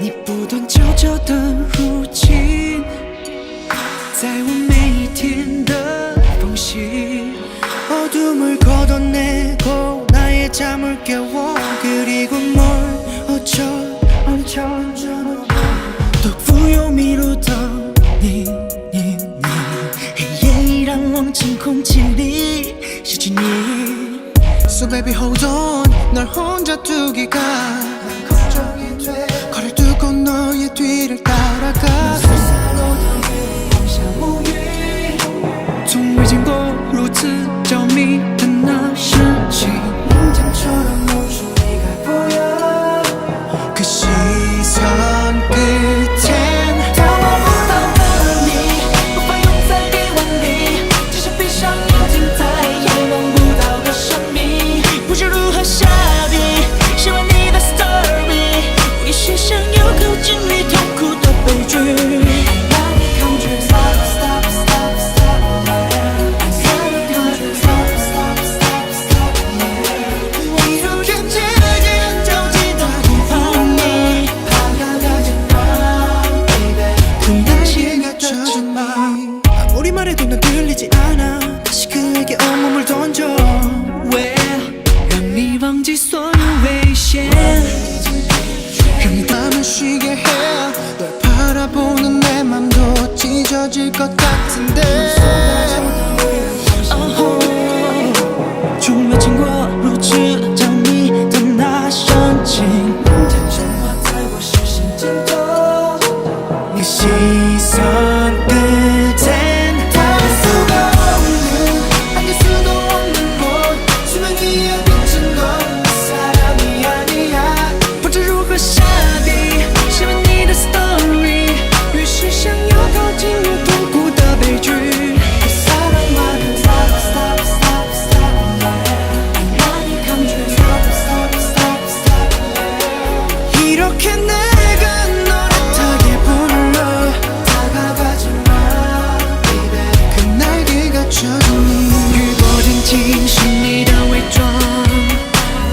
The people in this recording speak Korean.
你不断悄悄的入侵，在我 01072 시진이 So baby hold on. 널 혼자 두기가. 걱정이 돼. 거를 두고 너의 뒤를 따라가. 속 샤오이 정해진 거로 트 없이 solation 한 밤을 쉬게 해널 바라보는 내 맘도 찢어질 것 같은데.